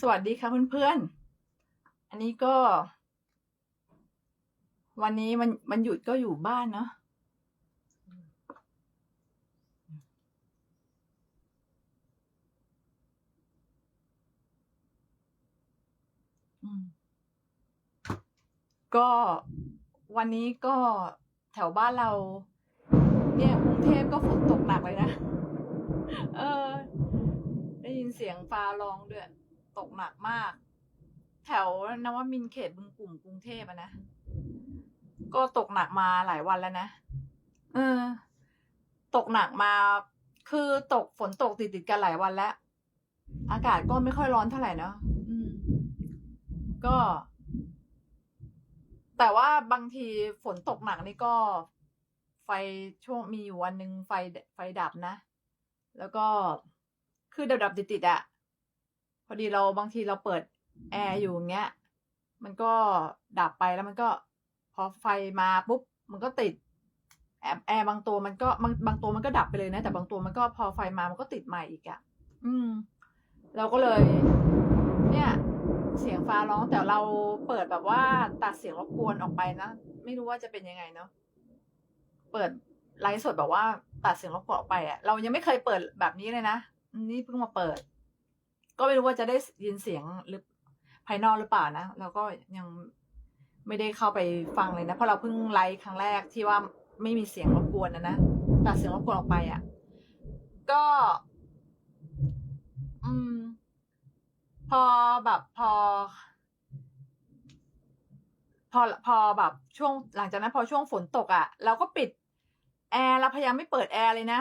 สวัสดีค่ะเพื่อนๆ อันนี้ก็ วันนี้มันมันหยุดก็อยู่บ้านเนาะก็วันนี้ก็แถวบ้านเรา เนี่ยกรุงเทพก็ฝนตกหนักเลยนะ เออ ได้ยินเสียงฟ้าร้องด้วย ตกหนักมาก แถวนวมินเขตบึงกลุ่มกรุงเทพนะ ก็ตกหนักมาหลายวันแล้วนะเออ ตกหนักมา คือตกฝนตกติดติดกันหลายวันแล้ว อากาศก็ไม่ค่อยร้อนเท่าไหร่เนะอืม ก็ แต่ว่าบางทีฝนตกหนักนี่ก็ไฟช่วงมีอยู่วันหนึ่งไฟไฟดับนะ แล้วก็คือดับดับติดติดอะ พอดีเราบางทีเราเปิดแอร์อยู่อย่างเงี้ย มันก็ดับไปแล้วมันก็พอไฟมาปุ๊บมันก็ติดแอร์แอร์บางตัวมันก็บางบางตัวมันก็ดับไปเลยนะ แต่บางตัวมันก็พอไฟมามันก็ติดใหม่อีกอะอืม เราก็เลย เนี่ย เสียงฟ้าร้องแต่เราเปิดแบบว่าตัดเสียงรบกวนออกไปนะไม่รู้ว่าจะเป็นยังไงเนาะเปิดไลฟ์สดแบบว่าตัดเสียงรบกวนออกไปอะเรายังไม่เคยเปิดแบบนี้เลยนะนี่เพิ่งมาเปิด ก็ไม่รู้ว่าจะได้ยินเสียงหรือภายนอกหรือเปล่านะเราก็ยังไม่ได้เข้าไปฟังเลยนะ เพราะเราเพิ่งไลฟ์ครั้งแรกที่ว่าไม่มีเสียงรบกวนนะนะตัดเสียงรบกวนออกไปอะ่ะ ก็ อืม พอแบบพอ พอพอแบบช่วงหลังจากนั้นพอช่วงฝนตกอะ่ะ เราก็ปิดแอร์เราพยายามไม่เปิดแอร์เลยนะ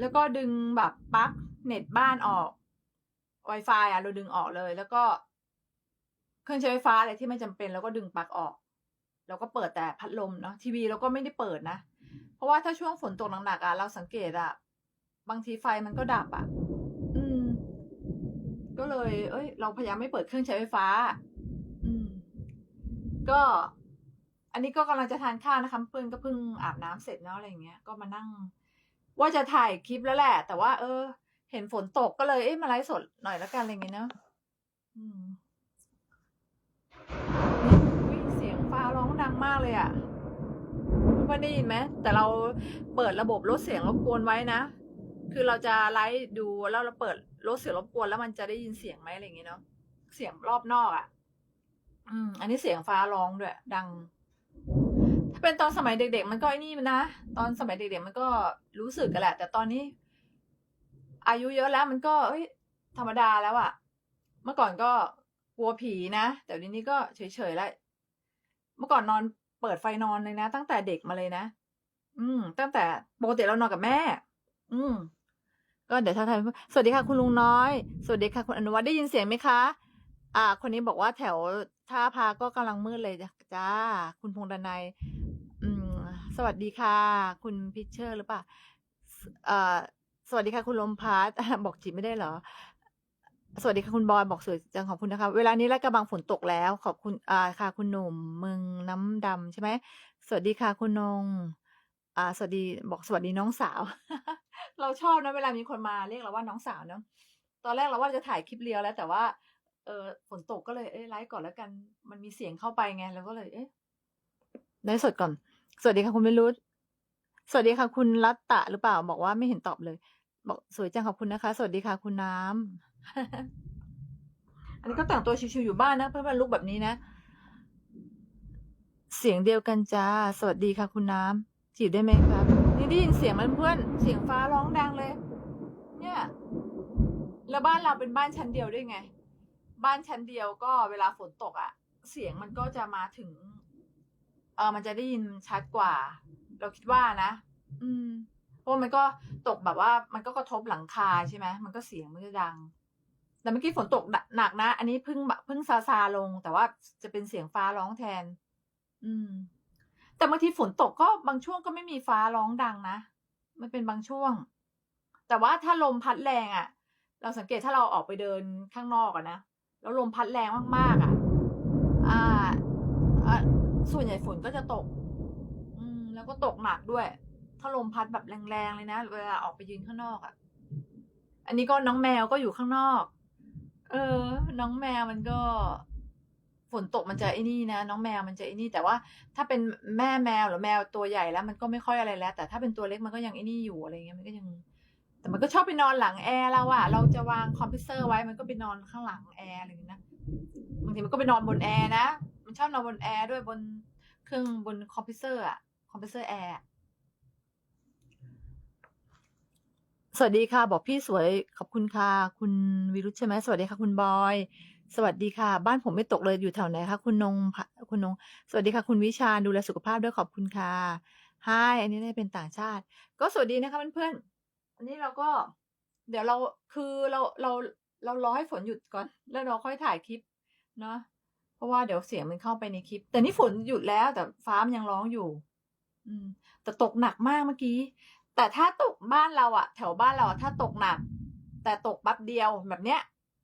แล้วก็ดึงแบบปลั๊กเน็ตบ้านออก Wi-Fi อะเราดึงออกเลย แล้วก็ เครื่องใช้ไฟฟ้าอะไรที่ไม่จำเป็นเราก็ดึงปลั๊กออกแล้วก็เปิดแต่พัดลมเนาะทีวีเราก็ไม่ได้เปิดนะ เพราะว่าถ้าช่วงฝนตกหนักๆอะเราสังเกตอะบางทีไฟมันก็ดับอะ อืม ก็เลย เอ้ย เราพยายามไม่เปิดเครื่องใช้ไฟฟ้า อืม ก็ อันนี้ก็กำลังจะทานข้าวนะคะเพื่อนก็เพิ่งอาบน้ำเสร็จเนาะอะไรเงี้ยก็มานั่ง ว่าจะถ่ายคลิปแล้วแหละ แต่ว่า เออ เห็นฝนตกก็เลยเอ๊ะมาไลฟ์สดหน่อยแล้วกันอะไรเงี้ยเนาะเสียงฟ้าร้องดังมากเลยอะ่ะเพื่อได้ยินไหมแต่เราเปิดระบบลดเสียงรบกวนไว้นะคือเราจะไลฟ์ดูแล้วเราเปิดลดเสียงรบกวนแล้วมันจะได้ยินเสียงไหมอะไรอย่างเงี้ยเนาะเสียงรอบนอกอะ่ะ อืม อันนี้เสียงฟ้าร้องด้วยดัง ถ้าเป็นตอนสมัยเด็ก ๆ มันก็ไอ้นี่มันนะตอนสมัยเด็ก ๆ มันก็รู้สึกกันแหละ แต่ตอนนี้ อายุเยอะแล้วมันก็เอ้ยธรรมดาแล้วอะเมื่อก่อนก็กลัวผีนะ แต่เดี๋ยวนี้ก็เฉยๆแล้วเมื่อก่อนนอนเปิดไฟนอนเลยนะ ตั้งแต่เด็กมาเลยนะ อืม ตั้งแต่ปกติเรานอนกับแม่ อืม ก็เดี๋ยวทักทายสวัสดีค่ะคุณลุงน้อย สวัสดีค่ะคุณอนุวัฒน์ได้ยินเสียงไหมคะ อ่า คนนี้บอกว่าแถวท่าพาก็กำลังมืดเลยจ้า คุณพงษ์ดนัยอืม สวัสดีค่ะ คุณพิชเชอร์หรือเปล่า เอ่อ สวัสดีค่ะคุณลมพัดบอกจีบไม่ได้เหรอ สวัสดีค่ะคุณบอยบอกสวยจังขอบคุณนะคะ เวลานี้ลาดกระบังฝนตกแล้ว ขอบคุณอ่าค่ะ คุณหนุ่มมืองน้ำดำใช่ไหมสวัสดีค่ะคุณนง อ่า สวัสดีบอกสวัสดีน้องสาว เราชอบนะเวลามีคนมาเรียกเราว่าน้องสาวเนาะตอนแรกเราว่าจะถ่ายคลิปเรียวแล้ว แต่ว่า เออฝนตกก็เลยเอ้ยไลฟ์ก่อนแล้วกัน มันมีเสียงเข้าไปไงแล้วก็เลย เอ๊ะไลฟ์สดก่อน สวัสดีค่ะคุณวิรุธสวัสดีค่ะคุณรัตตะหรือเปล่าบอกว่าไม่เห็นตอบเลย บอกสวยจังขอบคุณนะคะ สวัสดีค่ะคุณน้ำ อันนี้ก็แต่งตัวชิวๆอยู่บ้านนะ เพื่อนๆลุกแบบนี้นะ เสียงเดียวกันจ้า สวัสดีค่ะคุณน้ำจีบได้ไหมครับ นี่ได้ยินเสียงมันเพื่อน เสียงฟ้าร้องดังเลย เนี่ย แล้วบ้านเราเป็นบ้านชั้นเดียวด้วยไง บ้านชั้นเดียวก็เวลาฝนตกอะ่ะ เสียงมันก็จะมาถึง เออมันจะได้ยินชัดกว่า เราคิดว่านะ อืม เพราะมันก็ตกแบบว่ามันก็กระทบหลังคาใช่ไหมมันก็เสียงมันจะดัง แต่เมื่อกี้ฝนตกหนักนะ อันนี้เพิ่งแบบเพิ่งซาซาลง แต่ว่าจะเป็นเสียงฟ้าร้องแทน อืม แต่บางทีฝนตกก็บางช่วงก็ไม่มีฟ้าร้องดังนะ มันเป็นบางช่วง แต่ว่าถ้าลมพัดแรงอะ่ะ เราสังเกตถ้าเราออกไปเดินข้างนอกอะนะ แล้วลมพัดแรงมากๆอะ่ะ อ่า ส่วนใหญ่ฝนก็จะตก อืม แล้วก็ตกหนักด้วย ถ้าลมพัดแบบแรงๆเลยนะเวลาออกไปยืนข้างนอกอะ่ะ อันนี้ก็น้องแมวก็อยู่ข้างนอก เออ น้องแมวมันก็ ฝนตกมันจะไอ้นี่นะ น้องแมวมันจะไอ้นี่ แต่ว่าถ้าเป็นแม่แมวหรือแมวตัวใหญ่แล้ว มันก็ไม่ค่อยอะไรแล้ว แต่ถ้าเป็นตัวเล็กมันก็ยังไอ้นี่อยู่อะไรเงี้ยมันก็ยัง แต่มันก็ชอบไปนอนหลังแอร์เราอะเราจะวางคอมพิวเตอร์ไว้มันก็ไปนอนข้างหลังแอร์อะไรอย่างเงี้ยนะบางทีมันก็ไปนอนบนแอร์นะมันชอบนอนบนแอร์ด้วยบนเครื่องบนคอมพิวเตอร์อะคอมพิวเตอร์แอร์ สวัสดีค่ะ บอกพี่สวย ขอบคุณค่ะ คุณวิรุธใช่ไหมสวัสดีค่ะ คุณบอย สวัสดีค่ะ บ้านผมไม่ตกเลยอยู่แถวไหนคะคุณนงพะคุณนง สวัสดีค่ะ คุณวิชาญดูแลสุขภาพด้วยขอบคุณค่ะไฮอันนี้ได้เป็นต่างชาติ ก็สวัสดีนะคะเพื่อนๆอันนี้เราก็ เดี๋ยวเราคือเราเราเรารอให้ฝนหยุดก่อน แล้วเราค่อยถ่ายคลิปเนาะเพราะว่าเดี๋ยวเสียงมันเข้าไปในคลิป แต่นี่ฝนหยุดแล้วแต่ฟ้ามันยังร้องอยู่ อืม แต่ตกหนักมากเมื่อกี้ แต่ถ้าตกบ้านเราอะแถวบ้านเราอะถ้าตกหนัก แต่ตกแป๊บเดียวแบบเนี้ย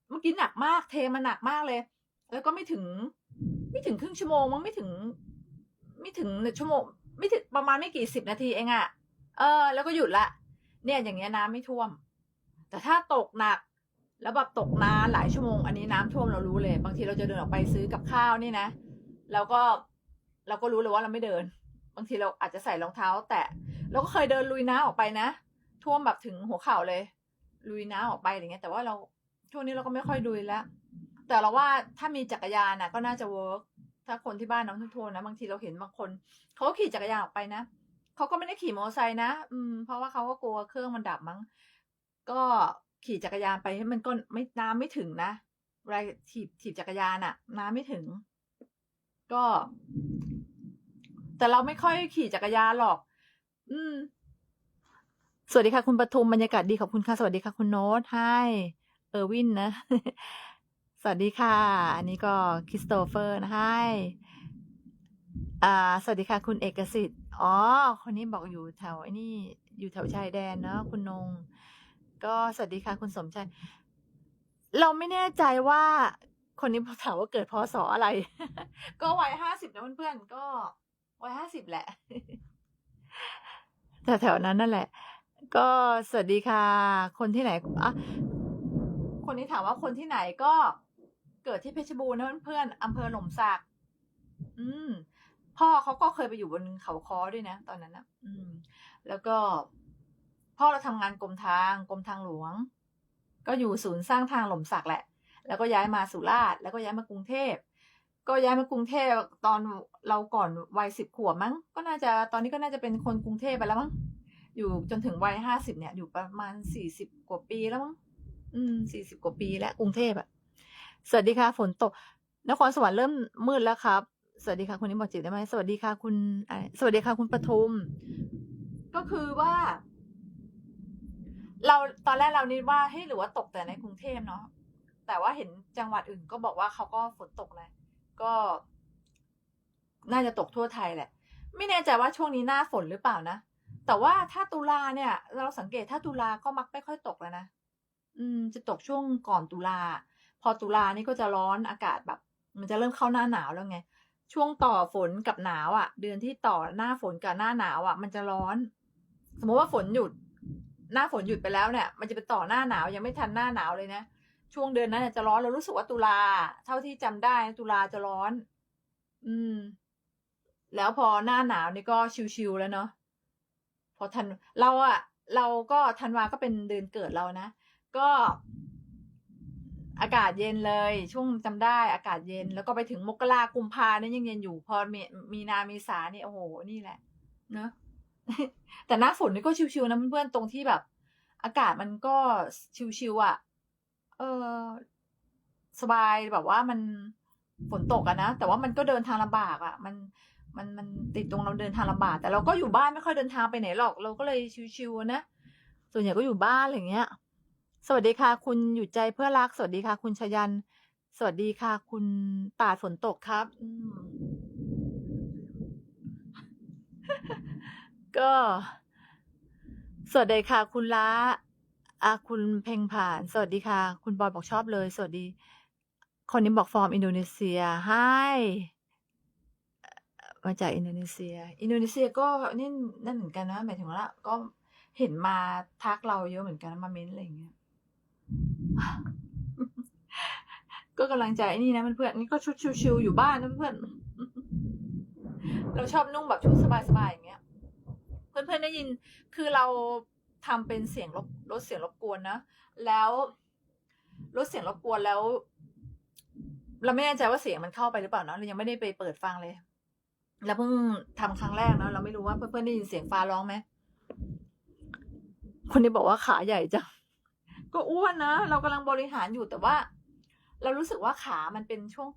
เมื่อกี้หนักมากเทมาหนักมากเลย แล้วก็ไม่ถึง ไม่ถึงครึ่งชั่วโมงมั้งไม่ถึง ไม่ถึงหนึ่งชั่วโมง ไม่ถึงประมาณไม่กี่สิบนาทีเองอะเออ แล้วก็หยุดละเนี่ยอย่างเงี้ยน้ำไม่ท่วม แต่ถ้าตกหนัก แล้วแบบตกนานหลายชั่วโมง อันนี้น้ำท่วมเรารู้เลย บางทีเราจะเดินออกไปซื้อกับข้าวนี่นะแล้วก็เราก็รู้เลยว่าเราไม่เดิน บางทีเราอาจจะใส่รองเท้า แตะ เราก็เคยเดินลุยน้ำออกไปนะ ท่วมแบบถึงหัวเข่าเลย ลุยน้ำออกไปอะไรเงี้ย แต่ว่าเราช่วงนี้เราก็ไม่ค่อยลุยแล้ว แต่เราว่าถ้ามีจักรยานน่ะก็น่าจะเวิร์กถ้าคนที่บ้านน้องทุกโทนนะบางทีเราเห็นบางคนเขาก็ขี่จักรยานออกไปนะเขาก็ไม่ได้ขี่มอเตอร์ไซค์นะ อืม เพราะว่าเขาก็กลัวเครื่องมันดับมั้ง ก็ขี่จักรยานไปให้มันก็ไม่น้ำไม่ถึงนะเวลาถีบถีบจักรยานอะน้ำไม่ถึง ก็ แต่เราไม่ค่อยขี่จักรยานหรอก อืม สวัสดีค่ะ คุณปทุมบรรยากาศดีขอบคุณค่ะ สวัสดีค่ะ คุณโน้ตไฮเออร์วินนะ สวัสดีค่ะ อันนี้ก็คริสโตเฟอร์นะไฮอ่า สวัสดีค่ะ คุณเอกสิทธิ์อ๋อ คนนี้บอกอยู่แถวไอ้นี่ อยู่แถวชายแดนเนาะคุณนง ก็สวัสดีค่ะ คุณสมชัยเราไม่แน่ใจว่า คนนี้ถามว่าเกิดพศอะไร ก็วัยห้าสิบนะเพื่อนๆก็วัยห้าสิบแหละ แถวๆนั้นนั่นแหละ ก็สวัสดีค่ะ คนที่ไหนอะคนนี้ถามว่าคนที่ไหนก็เกิดที่เพชรบูรณ์นะเพื่อนๆอำเภอหล่มสัก อืม พ่อเขาก็เคยไปอยู่บนเขาคอด้วยนะ ตอนนั้นนะอืม แล้วก็ พ่อเราทำงานกรมทางกรมทางหลวง ก็อยู่ศูนย์สร้างทางหล่มสักแหละ แล้วก็ย้ายมาสุราษฎร์แล้วก็ย้ายมากรุงเทพ ก็ย้ายมากรุงเทพตอนเราก่อนวัยสิบขวบมั้ง ก็น่าจะตอนนี้ก็น่าจะเป็นคนกรุงเทพไปแล้วมั้งอยู่จนถึงวัยห้าสิบเนี่ย อยู่ประมาณสี่สิบกว่าปีแล้วมั้งอืมสี่สิบกว่าปีแล้วกรุงเทพอะสวัสดีค่ะฝนตกนครสวรรค์เริ่มมืดแล้วครับ สวัสดีค่ะคุณนี้บอกจิตได้ไหมสวัสดีค่ะคุณสวัสดีค่ะคุณปทุม ก็คือว่า เราตอนแรกเรานิดว่าเฮ้ยหรือว่าตกแต่ในกรุงเทพเนาะแต่ว่าเห็นจังหวัดอื่นก็บอกว่าเขาก็ฝนตกเลย ก็น่าจะตกทั่วไทยแหละ ไม่แน่ใจว่าช่วงนี้หน้าฝนหรือเปล่านะ แต่ว่าถ้าตุลาเนี่ย เราสังเกตถ้าตุลาก็มักไม่ค่อยตกแล้วนะ อืม จะตกช่วงก่อนตุลา พอตุลานี่ก็จะร้อนอากาศแบบ มันจะเริ่มเข้าหน้าหนาวแล้วไง ช่วงต่อฝนกับหนาวอะ่ะ เดือนที่ต่อหน้าฝนกับหน้าหนาวอะ่ะ มันจะร้อน สมมติว่าฝนหยุด หน้าฝนหยุดไปแล้วเนี่ย มันจะไปต่อหน้าหนาวยังไม่ทันหน้าหนาวเลยนะ ช่วงเดือนนั้นจะร้อนเรารู้สึกว่าตุลา เท่าที่จำได้ตุลาจะร้อน อืม แล้วพอหน้าหนาวนี่ก็ชิวๆแล้วเนาะพอทันเราอะเราก็ธันวาก็เป็นเดือนเกิดเรานะ ก็อากาศเย็นเลย ช่วงจำได้อากาศเย็น แล้วก็ไปถึงมกรากุมภาเนี่ยยังเย็นอยู่ พอมีมีนาเมษาเนี่ยโอ้โหนี่แหละ เนอะแต่หน้าฝนนี่ก็ชิวๆนะเพื่อนๆตรงที่แบบ อากาศมันก็ชิวๆอะ่ะ เออ สบายแบบว่ามันฝนตกอะนะ แต่ว่ามันก็เดินทางลำบากอะมันมันมันติดตรงเราเดินทางลำบากแต่เราก็อยู่บ้านไม่ค่อยเดินทางไปไหนหรอก เราก็เลยชิวๆนะส่วนใหญ่ก็อยู่บ้านอะไรอย่างเงี้ย สวัสดีค่ะ คุณอยู่ใจเพื่อรัก สวัสดีค่ะ คุณชยัน สวัสดีค่ะ คุณตาฝนตกครับก็ สวัสดีค่ะ คุณล้า อาคุณเพ่งผ่าน สวัสดีค่ะ คุณบอยบอกชอบเลย สวัสดี คนนี้บอกฟอร์มอินโดนีเซียไฮมาจากอินโดนีเซีย อินโดนีเซียก็นี่นั่นเหมือนกันนะหมายถึงว่าก็เห็นมาทักเราเยอะเหมือนกันมาเม้นอะไรอย่างเงี้ย ก็กำลังใจนี่นะเพื่อนนี่ก็ชุดชิวๆอยู่บ้านนะเพื่อน เราชอบนุ่งแบบชุดสบายๆอย่างเงี้ย เพื่อนๆได้ยิน คือเรา ทำเป็นเสียงลบลดเสียงรบกวนนะ แล้วลดเสียงรบกวนแล้ว เราไม่แน่ใจว่าเสียงมันเข้าไปหรือเปล่าเนอะเรายังไม่ได้ไปเปิดฟังเลยแล้วเพิ่งทำครั้งแรกเนอะเราไม่รู้ว่าเพื่อนๆได้ยินเสียงฟ้าร้องไหมคนนี้บอกว่าขาใหญ่จังก็อ้วนนะเรากำลังบริหารอยู่แต่ว่า เรารู้สึกว่าขามันเป็นช่วง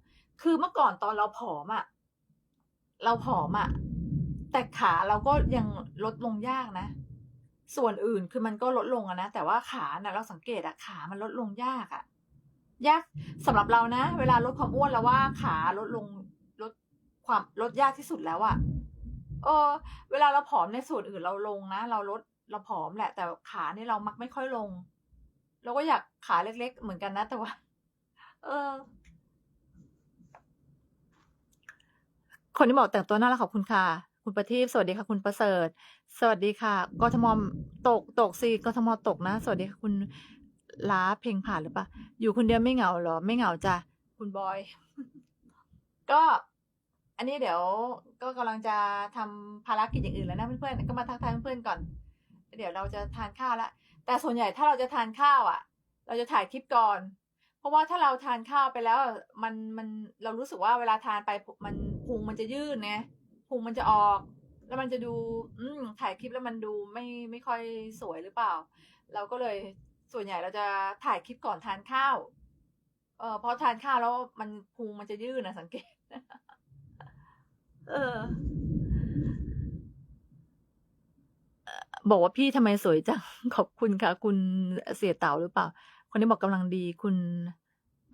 คือเมื่อก่อนตอนเราผอมอะเราผอมอะแต่ขาเราก็ยังลดลงยากนะ ส่วนอื่นคือมันก็ลดลงอะนะแต่ว่าขาน่ะเราสังเกตอะขามันลดลงยากอะยากสำหรับเรานะ เวลาลดความอ้วนแล้วว่าขาลดลงลดความลดยากที่สุดแล้วอะเออ เวลาเราผอมในส่วนอื่นเราลงนะ เราลดเราผอมแหละ แต่ขาเนี่ยเรามักไม่ค่อยลงเราก็อยากขาเล็ก ๆ เหมือนกันนะแต่ว่า เออ คนที่บอกแต่งตัวน่ารักขอบคุณค่ะ คุณประทีปสวัสดีค่ะ คุณประเสริฐ สวัสดีค่ะกทมตกตกสิกทมตกนะ สวัสดีค่ะคุณล้าเพลงผ่านหรือปะอยู่คนเดียวไม่เหงาเหรอ ไม่เหงาจ้ะคุณบอย ก็อันนี้เดี๋ยวก็กำลังจะทำภารกิจอย่างอื่นแล้วนะเพื่อนๆก็มาทักทายเพื่อนๆก่อน เดี๋ยวเราจะทานข้าวล้วแต่ส่วนใหญ่ถ้าเราจะทานข้าวอะ เราจะถ่ายคลิปก่อน เพราะว่าถ้าเราทานข้าวไปแล้วมันมันเรารู้สึกว่าเวลาทานไปมันพุงมันจะยืดไง พุงมันจะออก แล้วมันจะดู อืมถ่ายคลิปแล้วมันดูไม่ไม่ค่อยสวยหรือเปล่า เราก็เลยส่วนใหญ่เราจะถ่ายคลิปก่อนทานข้าว เออพอทานข้าวแล้วมันพุงมันจะยืดนะสังเกต เออ บอกว่าพี่ทำไมสวยจัง ขอบคุณค่ะ คุณเสียเต่าหรือเปล่า คนนี้บอกกำลังดีคุณ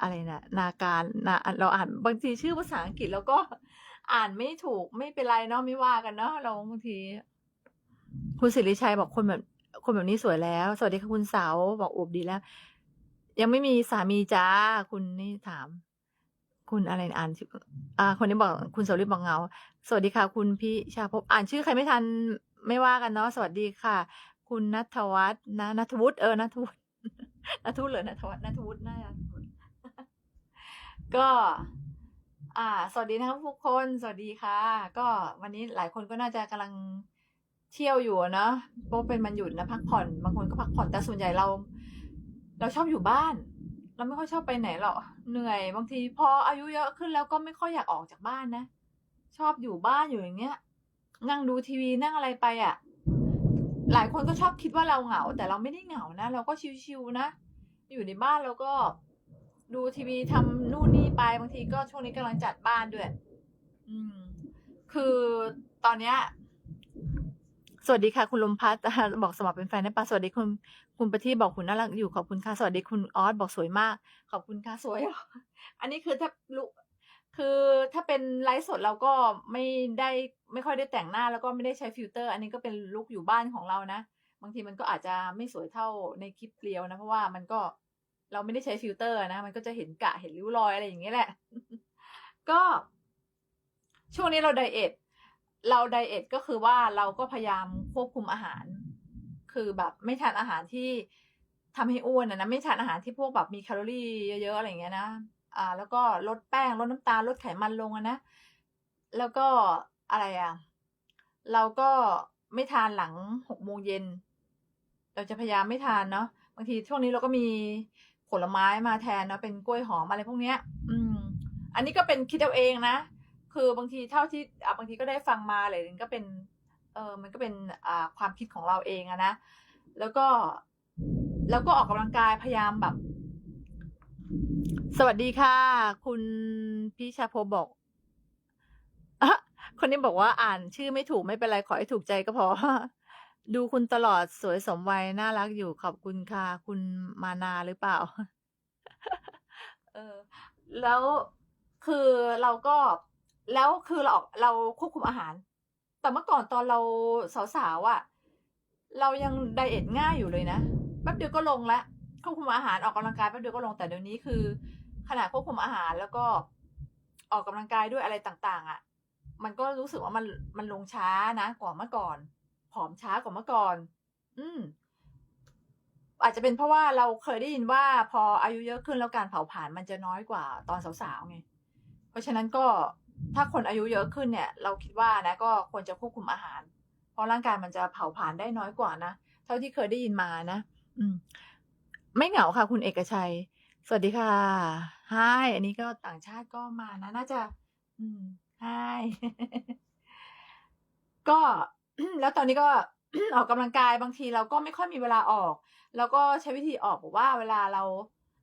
อะไรนะนาการนาเราอ่านบางทีชื่อภาษาอังกฤษแล้วก็ อ่านไม่ถูกไม่เป็นไรเนาะไม่ว่ากันเนาะเราบางที คุณสิริชัยบอกคนแบบคนแบบนี้สวยแล้ว สวัสดีค่ะคุณสาวบอกอวบดีแล้ว ยังไม่มีสามีจ้าคุณนี่ถาม คุณอะไรอ่านอ่า คนนี้บอก คุณสวริตบอกเงา สวัสดีค่ะ คุณพี่ชาภพอ่านชื่อใครไม่ทันไม่ว่ากันเนาะสวัสดีค่ะ คุณนัทวัฒน์นะนัทวุฒิเออนัทวุฒินัทวุฒิเหรอนัทวัฒน์นัทวุฒิน่าจะนัทวุฒิก็ อ่า สวัสดีนะครับทุกคน สวัสดีค่ะ ก็วันนี้หลายคนก็น่าจะกำลังเที่ยวอยู่เนาะเพราะเป็นมันหยุดนะพักผ่อน บางคนก็พักผ่อน แต่ส่วนใหญ่เรา เราชอบอยู่บ้าน เราไม่ค่อยชอบไปไหนหรอก เหนื่อย บางทีพออายุเยอะขึ้นแล้วก็ไม่ค่อยอยากออกจากบ้านนะ ชอบอยู่บ้านอยู่อย่างเงี้ย นั่งดูทีวีนั่งอะไรไปอะ หลายคนก็ชอบคิดว่าเราเหงา แต่เราไม่ได้เหงานะ เราก็ชิวๆนะ อยู่ในบ้านเราก็ ดูทีวีทำนู่นนี่ไปบางทีก็ช่วงนี้กำลังจัดบ้านด้วย อืม คือตอนเนี้ย สวัสดีค่ะ คุณลมพัฒน์บอกสมัครเป็นแฟนได้ปะสวัสดีคุณคุณประทีบอกคุณน่ารักอยู่ขอบคุณค่ะสวัสดีคุณออสบอกสวยมาก ขอบคุณค่ะสวยเหรออันนี้คือถ้าลุคือถ้าเป็นไลฟ์สดเราก็ไม่ได้ไม่ค่อยได้แต่งหน้าแล้วก็ไม่ได้ใช้ฟิลเตอร์ อันนี้ก็เป็นลุคอยู่บ้านของเรานะ บางทีมันก็อาจจะไม่สวยเท่าในคลิปเรียวนะ เพราะว่ามันก็ เราไม่ได้ใช้ฟิลเตอร์นะ มันก็จะเห็นกะเห็นริ้วรอยอะไรอย่างเงี้ยแหละ ก็ช่วงนี้เราไดเอทเราไดเอทก็คือว่าเราก็พยายามควบคุมอาหาร คือแบบไม่ทานอาหารที่ทำให้อ้วนนะไม่ทานอาหารที่พวกแบบมีแคลอรี่เยอะๆอะไรอย่างเงี้ยนะ อ่า แล้วก็ลดแป้งลดน้ำตาลลดไขมันลงนะ แล้วก็อะไรอะ เราก็ไม่ทานหลังหกโมงเย็น เราจะพยายามไม่ทานเนาะ บางทีช่วงนี้เราก็มี ผลไม้มาแทนนะเป็นกล้วยหอมอะไรพวกเนี้ย อืม อันนี้ก็เป็นคิดเอาเองนะ คือบางทีเท่าที่อะบางทีก็ได้ฟังมาอะไรนึงก็เป็น เออมันก็เป็นอ่าความคิดของเราเองอะนะ แล้วก็ แล้วก็ออกกำลังกายพยายามแบบ สวัสดีค่ะ คุณพี่ชาโพบอกอคนนี้บอกว่าอ่านชื่อไม่ถูกไม่เป็นไรขอให้ถูกใจก็พอ ดูคุณตลอดสวยสมวัยน่ารักอยู่ขอบคุณค่ะ คุณมานาหรือเปล่า เออ แล้วคือเราก็แล้วคือเราออกเราควบคุมอาหาร แต่เมื่อก่อนตอนเราสาวๆอะ่ะ เรายังไดเอทง่ายอยู่เลยนะแป๊บเดียวก็ลงแล้วควบคุมอาหารออกกำลังกายแป๊บเดียวก็ลงแต่เดี๋ยวนี้คือ ขนาดควบคุมอาหารแล้วก็ออกกำลังกายด้วยอะไรต่าง ๆอะ มันก็รู้สึกว่ามันมันลงช้านะกว่าเมื่อก่อน ผอมช้ากว่าเมื่อก่อน อืม อาจจะเป็นเพราะว่าเราเคยได้ยินว่า พออายุเยอะขึ้นแล้วการเผาผลาญมันจะน้อยกว่าตอนสาวๆไง เพราะฉะนั้นก็ถ้าคนอายุเยอะขึ้นเนี่ย เราคิดว่านะ ก็ควรจะควบคุมอาหาร เพราะร่างกายมันจะเผาผลาญได้น้อยกว่านะ เท่าที่เคยได้ยินมานะอืม ไม่เหงาค่ะ คุณเอกชัย สวัสดีค่ะไฮอันนี้ก็ต่างชาติก็มานะ น่าจะ อืมไฮก็ แล้วตอนนี้ก็ออกกำลังกายบางทีเราก็ไม่ค่อยมีเวลาออก แล้วก็ใช้วิธีออกบอกว่าเวลาเรา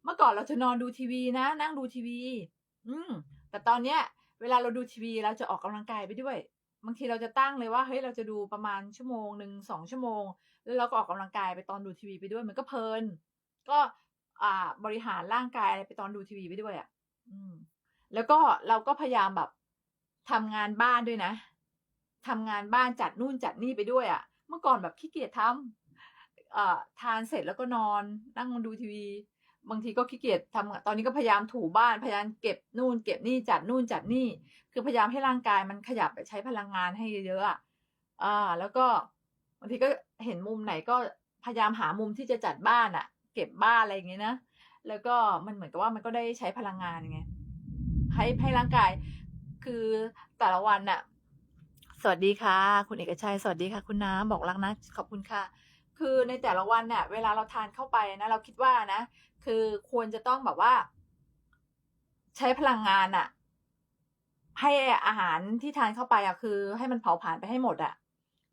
เมื่อก่อนเราจะนอนดูทีวีนะ นั่งดูทีวี อืม แต่ตอนเนี้ย เวลาเราดูทีวีเราจะออกกำลังกายไปด้วย บางทีเราจะตั้งเลยว่าเฮ้ยเราจะดูประมาณชั่วโมงหนึ่งสองชั่วโมง แล้วเราก็ออกกำลังกายไปตอนดูทีวีไปด้วยมันก็เพลิน ก็อ่าบริหารร่างกายอะไรไปตอนดูทีวีไปด้วยอะ่ะ อืม แล้วก็เราก็พยายามแบบทำงานบ้านด้วยนะ ทำงานบ้านจัดนู่นจัดนี่ไปด้วยอะ่ะ เมื่อก่อนแบบขี้เกียจทำอ่าทานเสร็จแล้วก็นอน นั่งดูทีวี บางทีก็ขี้เกียจทำตอนนี้ก็พยายามถูบ้านพยายามเก็บนู่น เก็บนี่จัดนู่นจัดนี่ คือพยายามให้ร่างกายมันขยับใช้พลังงานให้เยอะๆอะอ่าแล้วก็บางทีก็เห็นมุมไหนก็พยายามหามุมที่จะจัดบ้านอะ เก็บบ้านอะไรอย่างเงี้ยนะแล้วก็มันเหมือนกับว่ามันก็ได้ใช้พลังงานไงให้ให้ร่างกายคือแต่ละวันน่ะ สวัสดีค่ะ คุณเอกชัยสวัสดีค่ะ คุณน้ำบอกรักนะขอบคุณค่ะ คือในแต่ละวันเนี่ยเวลาเราทานเข้าไปนะ เราคิดว่านะ คือควรจะต้องแบบว่า ใช้พลังงานอะให้อาหารที่ทานเข้าไปอะคือ ให้มันเผาผลาญไปให้หมดอะ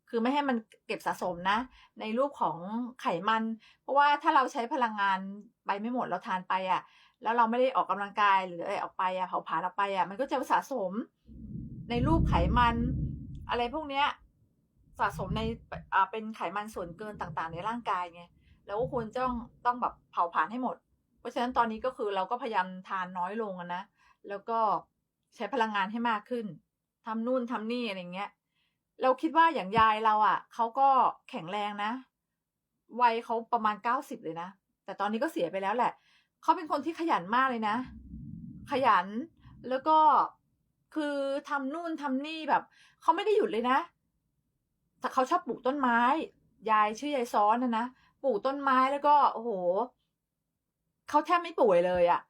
คือไม่ให้มันเก็บสะสมนะ ในรูปของไขมัน เพราะว่าถ้าเราใช้พลังงานไปไม่หมดเราทานไปอะแล้วเราไม่ได้ออกกำลังกายหรืออะไรออกไปอะเผาผลาญออกไปอะมันก็จะสะสมในรูปไขมัน อะไรพวกเนี้ยสะสมในอ่าเป็นไขมันส่วนเกินต่างๆ ในร่างกายไงแล้วก็ควรต้องต้องแบบเผาผลาญให้หมด เพราะฉะนั้นตอนนี้ก็คือเราก็พยายามทานน้อยลงนะแล้วก็ใช้พลังงานให้มากขึ้นทำนู่นทำนี่อะไรเงี้ย เราคิดว่าอย่างยายเราอะเขาก็แข็งแรงนะวัยเขาประมาณเก้าสิบเลยนะแต่ตอนนี้ก็เสียไปแล้วแหละเขาเป็นคนที่ขยันมากเลยนะ ขยันแล้วก็ คือทำนู่นทำนี่แบบเขาไม่ได้หยุดเลยนะ แต่เขาชอบปลูกต้นไม้ ยายชื่อยายซ้อนนะนะปลูกต้นไม้แล้วก็โอ้โหเขาแทบไม่ป่วยเลยอะ่ะ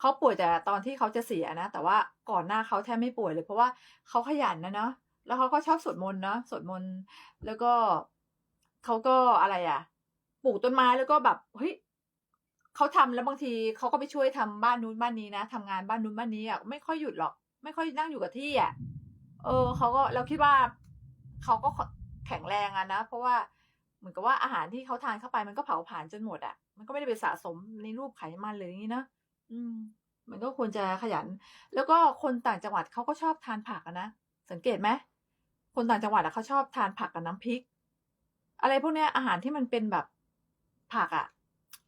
เขาป่วยแต่ตอนที่เขาจะเสียนะ แต่ว่าก่อนหน้าเขาแทบไม่ป่วยเลย เพราะว่าเขาขยันนะเนาะแล้วเขาก็ชอบสวดมนต์เนาะสวดมนต์แล้วก็เขาก็อะไรอะ่ะ ปลูกต้นไม้แล้วก็แบบเฮ้ยเขาทำแล้วบางทีเขาก็ไปช่วยทำบ้านนู้นบ้านนี้นะทำงานบ้านนู้นบ้านนี้อะไม่ค่อยหยุดหรอก ไม่ค่อยนั่งอยู่กับที่อะ เออเขาก็เราคิดว่าเขาก็แข็งแรงอะนะ เพราะว่าเหมือนกับว่าอาหารที่เขาทานเข้าไปมันก็เผาผลาญจนหมดอะมันก็ไม่ได้ไปสะสมในรูปไขมันเลยอย่างนี้นะอืม มันก็ควรจะขยัน แล้วก็คนต่างจังหวัดเขาก็ชอบทานผักนะสังเกตไหมคนต่างจังหวัดอะเขาชอบทานผักกับน้ำพริก อะไรพวกเนี้ยอาหารที่มันเป็นแบบผักอะ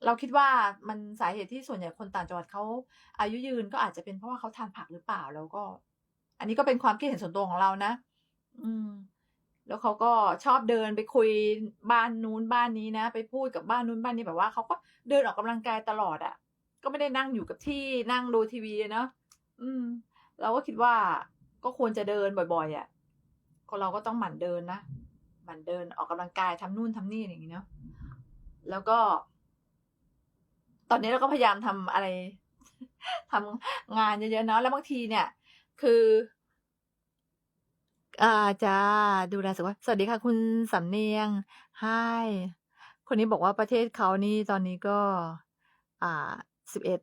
เราคิดว่ามันสาเหตุที่ส่วนใหญ่คนต่างจังหวัดเขาอายุยืนก็อาจจะเป็นเพราะว่าเขาทานผักหรือเปล่าแล้วก็ อันนี้ก็เป็นความคิดเห็นส่วนตัวของเรานะ อืม แล้วเขาก็ชอบเดินไปคุยบ้านนู้นบ้านนี้นะ ไปพูดกับบ้านนู้นบ้านนี้แบบว่าเขาก็เดินออกกำลังกายตลอดอะ่ะ ก็ไม่ได้นั่งอยู่กับที่นั่งดูทีวีเนาะอืม เราก็คิดว่าก็ควรจะเดินบ่อยๆอะ่ะคนเราก็ต้องหมั่นเดินนะหมั่นเดินออกกำลังกายทำนู่นทำนี่อย่างนี้เนาะแล้วก็ ตอนนี้เราก็พยายามทำอะไรทำงานเยอะๆเนาะแล้วบางทีเนี่ย คืออาจ้าดูแลสุขภาพสวัสดีค่ะ คุณสำเนียงไฮคนนี้บอกว่าประเทศเขานี่ตอนนี้ก็ อ่าสิบเอ็ด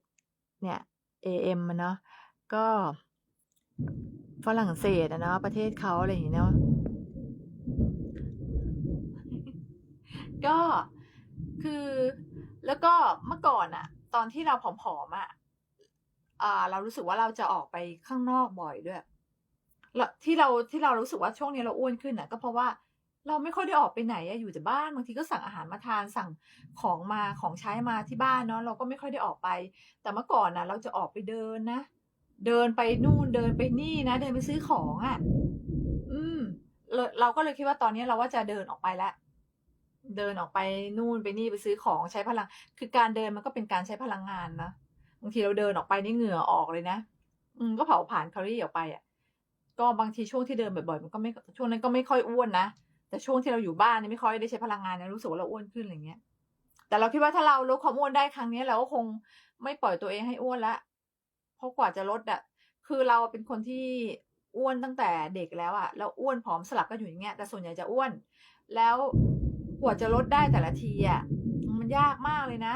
เนี่ย AM เนาะก็ฝรั่งเศสอะเนาะประเทศเขาอะไรอย่างเงี้ยเนาะก็คือ แล้วก็เมื่อก่อนอะตอนที่เราผอมๆอะอ่า เรารู้สึกว่าเราจะออกไปข้างนอกบ่อยด้วยแล้วที่เราที่เรารู้สึกว่าช่วงนี้เราอ้วนขึ้นน่ะก็เพราะว่าเราไม่ค่อยได้ออกไปไหนอะอยู่แต่บ้านบางทีก็สั่งอาหารมาทานสั่งของมาของใช้มาที่บ้านเนาะเราก็ไม่ค่อยได้ออกไป แต่เมื่อก่อนนะเราจะออกไปเดินนะเดินไปนู่นเดินไปนี่นะเดินไปซื้อของอะอืมเราก็เลยคิดว่าตอนนี้เราว่าจะเดินออกไปแล้ว เดินออกไปนู่นไปนี่ไปซื้อของใช้พลัง คือการเดินมันก็เป็นการใช้พลังงานนะบางทีเราเดินออกไปนี่เหงื่อออกเลยนะ อืมก็เผาผ่านแคลอรี่ออกไปอะ ก็บางทีช่วงที่เดินบ่อยๆมันก็ไม่ช่วงนั้นก็ไม่ค่อยอ้วนนะแต่ช่วงที่เราอยู่บ้านนี่ไม่ค่อยได้ใช้พลังงานนะรู้สึกว่าเราอ้วนขึ้นอะไรเงี้ย แต่เราคิดว่าถ้าเราลดความอ้วนได้ครั้งนี้เราก็คงไม่ปล่อยตัวเองให้อ้วนละเพราะกว่าจะลดอะคือเราเป็นคนที่อ้วนตั้งแต่เด็กแล้วอะแล้วอ้วนผอมสลับกันอยู่อย่างเงี้ยแต่ส่วนใหญ่จะอ้วน แล้ว กว่าจะลดได้แต่ละทีอะมันยากมากเลยนะ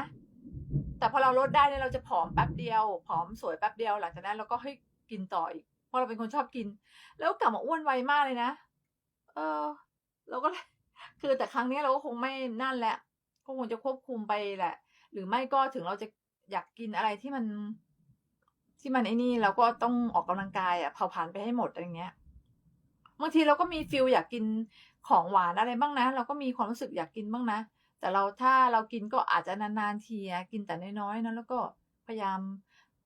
แต่พอเราลดได้เนี่ยเราจะผอมแป๊บเดียว ผอมสวยแป๊บเดียวหลังจากนั้นเราก็ให้กินต่ออีกเพราะเราเป็นคนชอบกิน แล้วกลับมาอ้วนไวมากเลยนะ เออ เราก็เลยคือแต่ครั้งนี้เราก็คงไม่นั่นแหละก็คงจะควบคุมไปแหละ หรือไม่ก็ถึงเราจะอยากกินอะไรที่มัน ที่มันไอ้นี่เราก็ต้องออกกำลังกายอะเผาผลาญไปให้หมดอะไรเงี้ยบางทีเราก็มีฟิลอยากกิน ของหวานอะไรบ้างนะ เราก็มีความรู้สึกอยากกินบ้างนะ แต่เราถ้าเรากินก็อาจจะนานๆทีอะกินแต่น้อยๆนะแล้วก็พยายาม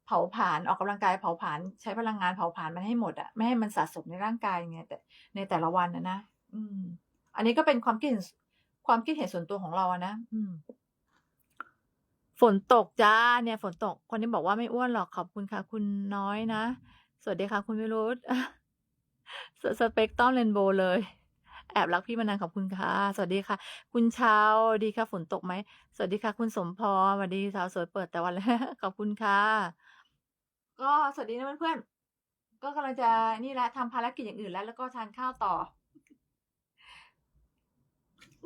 เผาผลาญออกกำลังกายเผาผลาญใช้พลังงานเผาผลาญมันให้หมดอะไม่ให้มันสะสมในร่างกายไงแต่ในแต่ละวันนะนะอืม อันนี้ก็เป็นความคิดความคิดเห็นส่วนตัวของเราอะนะอืม ฝนตกจ้าเนี่ย ฝนตก คนนี้บอกว่าไม่อ้วนหรอกขอบคุณค่ะ คุณน้อยนะ สวัสดีค่ะ คุณวิรุธสเปกตรัมเรนโบ์เลย แอบรักพี่มานานขอบคุณค่ะ สวัสดีค่ะ คุณเช้าดีค่ะฝนตกไหม สวัสดีค่ะ คุณสมพรสวัสดีสาวสวยเปิดแต่วันแรกขอบคุณค่ะ ก็สวัสดีนะเพื่อนๆก็กำลังจะนี่แหละทำภารกิจอย่างอื่นแล้ว แล้วก็ทานข้าวต่อ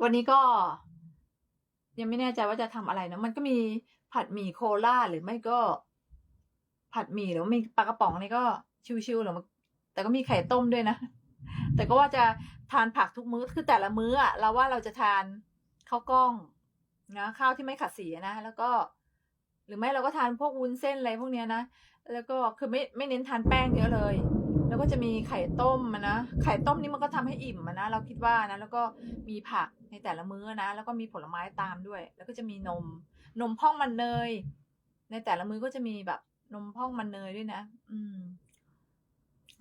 วันนี้ก็ ยังไม่แน่ใจว่าจะทำอะไรนะมันก็มีผัดหมี่โคราหรือไม่ก็ ผัดหมี่หรือมีปลากระป๋องนี่ก็ชิวๆหรือมันแต่ก็มีไข่ต้มด้วยนะ แต่ก็ว่าจะ ทานผักทุกมื้อคือแต่ละมื้ออะเราว่าเราจะทานข้าวกล้องนะข้าวที่ไม่ขัดสีนะแล้วก็ หรือไม่เราก็ทานพวกวุ้นเส้นอะไรพวกเนี้ยนะแล้วก็คือไม่ไม่เน้นทานแป้งเยอะเลย แล้วก็จะมีไข่ต้มนะไข่ต้มนี่มันก็ทำให้อิ่มนะเราคิดว่านะแล้วก็มีผักในแต่ละมื้อนะ แล้วก็มีผลไม้ตามด้วย แล้วก็จะมีนม นมพ่องมันเนย ในแต่ละมื้อก็จะมีแบบนมพ่องมันเนยด้วยนะ อืม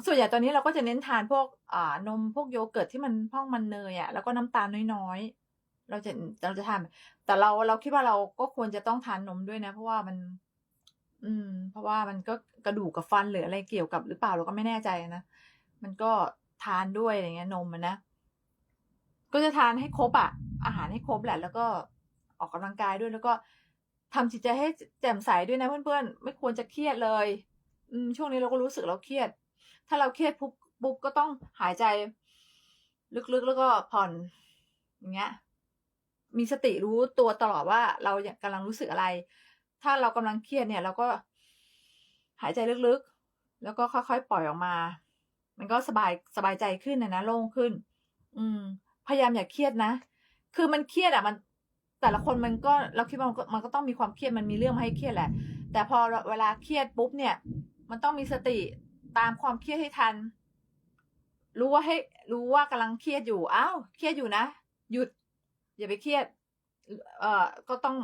ส่วนใหญ่ตอนนี้เราก็จะเน้นทานพวกอ่านมพวกโยเกิร์ตที่มันพ่องมันเนยอะ่ะแล้วก็น้ำตาลน้อยๆ เราจะเราจะทานแต่เราเราคิดว่าเราก็ควรจะต้องทานนมด้วยนะ เพราะว่ามัน อืม เพราะว่ามันก็กระดูกกับฟันหรืออะไรเกี่ยวกับหรือเปล่าเราก็ไม่แน่ใจนะมันก็ทานด้วยอะไรเงี้ยนมนะก็จะทานให้ครบอะอาหารให้ครบแหละ แล้วก็ออกกำลังกายด้วยแล้วก็ทำจิตใจให้แจ่มใสด้วยนะเพื่อนๆ ไม่ควรจะเครียดเลย อืมช่วงนี้เราก็รู้สึกเราเครียด ถ้าเราเครียดปุ๊บปุ๊บก็ต้องหายใจ ลึกๆแล้วก็ผ่อนอย่างเงี้ย มีสติรู้ตัวตลอดว่าเรากำลังรู้สึกอะไร ถ้าเรากำลังเครียดเนี่ย เราก็หายใจลึกๆ แล้วก็ค่อยๆปล่อยออกมา มันก็สบายสบายใจขึ้นนะนะโล่งขึ้น อืม พยายามอย่าเครียดนะ คือมันเครียดอะมันแต่ละคนมันก็เราคิดว่ามันก็มันก็ต้องมีความเครียดมันมีเรื่องมาให้เครียดแหละ แต่พอเวลาเครียดปุ๊บเนี่ย มันต้องมีสติ ตามความเครียดให้ทัน รู้ว่าให้รู้ว่ากำลังเครียดอยู่อ้าวเครียดอยู่นะ หยุด อย่าไปเครียด เอ่อก็ต้อง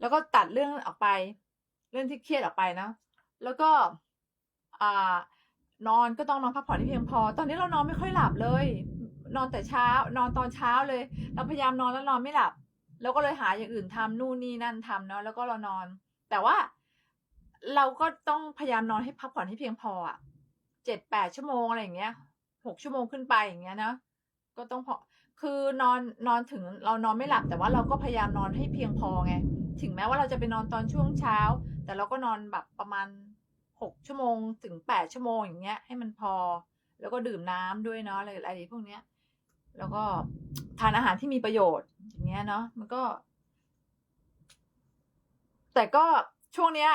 แล้วก็ตัดเรื่องออกไป เรื่องที่เครียดออกไปนะแล้วก็อ่านอนก็ต้องนอนพักผ่อนให้เพียงพอ ตอนนี้เรานอนไม่ค่อยหลับเลย นอนแต่เช้า นอนตอนเช้าเลย เราพยายามนอนแล้วนอนไม่หลับ แล้วก็เลยหาอย่างอื่นทำนู่นนี่นั่นทำเนาะแล้วก็เรานอน แต่ว่า เราก็ต้องพยายามนอนให้พักผ่อนให้เพียงพออะเจ็ดแปดชั่วโมงอะไรอย่างเงี้ยหกชั่วโมงขึ้นไปอย่างเงี้ยนะก็ต้องพอคือนอนนอนถึงเรานอนไม่หลับแต่ว่าเราก็พยายามนอนให้เพียงพอไง ถึงแม้ว่าเราจะไปนอนตอนช่วงเช้า แต่เราก็นอนแบบประมาณหกชั่วโมงถึงแปดชั่วโมงอย่างเงี้ย ให้มันพอ แล้วก็ดื่มน้ำด้วยเนาะอะไรอะไรพวกเนี้ย แล้วก็ทานอาหารที่มีประโยชน์อย่างเงี้ยเนาะมันก็ แต่ก็ช่วงเนี้ย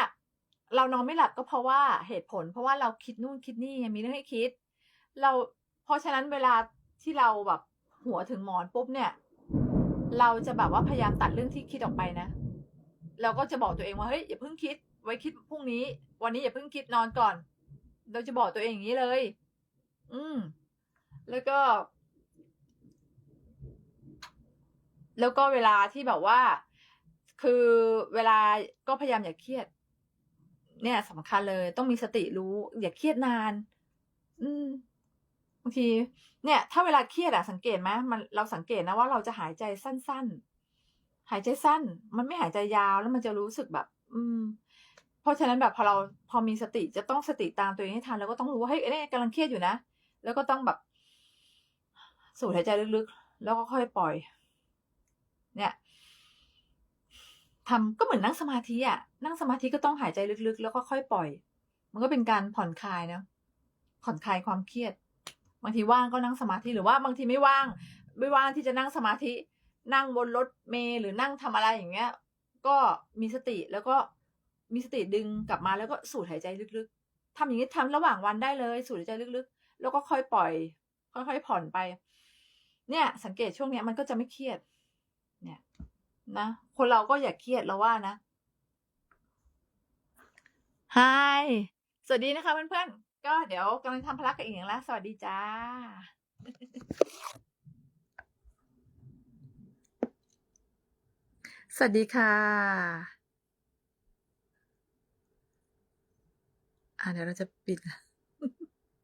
เรานอนไม่หลับก็เพราะว่าเหตุผล เพราะว่าเราคิดนู่นคิดนี่ไงมีเรื่องให้คิด เราเพราะฉะนั้นเวลาที่เราแบบหัวถึงหมอนปุ๊บเนี่ย เราจะแบบว่าพยายามตัดเรื่องที่คิดออกไปนะ เราก็จะบอกตัวเองว่าเฮ้ยอย่าเพิ่งคิด ไว้คิดพรุ่งนี้ วันนี้อย่าเพิ่งคิดนอนก่อน เราจะบอกตัวเองอย่างนี้เลย อืม แล้วก็ แล้วก็เวลาที่แบบว่า คือเวลาก็พยายามอย่าเครียด เนี่ยสำคัญเลย ต้องมีสติรู้ อย่าเครียดนาน อืมบางที เนี่ย ถ้าเวลาเครียดอะสังเกตไหมมันเราสังเกตนะว่าเราจะหายใจสั้น ๆ หายใจสั้น มันไม่หายใจยาวแล้วมันจะรู้สึกแบบ อืม เพราะฉะนั้นแบบพอเราพอมีสติจะต้องสติตามตัวเองให้ทันแล้วก็ต้องรู้ว่าเฮ้ยเนี่ยกำลังเครียดอยู่นะแล้วก็ต้องแบบ สูดหายใจลึกๆ แล้วก็ค่อยปล่อย เนี่ย ทำก็เหมือนนั่งสมาธิอะนั่งสมาธิก็ต้องหายใจลึกๆ แล้วก็ค่อยปล่อย มันก็เป็นการผ่อนคลายนะผ่อนคลายความเครียด บางทีว่างก็นั่งสมาธิหรือว่าบางทีไม่ว่าง ไม่ว่างที่จะนั่งสมาธิ นั่งบนรถเมล์หรือนั่งทำอะไรอย่างเงี้ย ก็มีสติแล้วก็มีสติดึงกลับมาแล้วก็สูดหายใจลึกๆทำอย่างนี้ทำระหว่างวันได้เลย สูดหายใจลึกๆ แล้วก็ค่อยปล่อย ค่อยๆผ่อนไป เนี่ย สังเกตช่วงเนี้ยมันก็จะไม่เครียด เนี่ย นะ คนเราก็อย่าเครียดเราว่านะฮายสวัสดีนะคะเพื่อนๆ ก็เดี๋ยวกำลังทำพลักกับอีกอย่างแล้วสวัสดีจ้าสวัสดีค่ะ อ่าเดี๋ยวเราจะปิด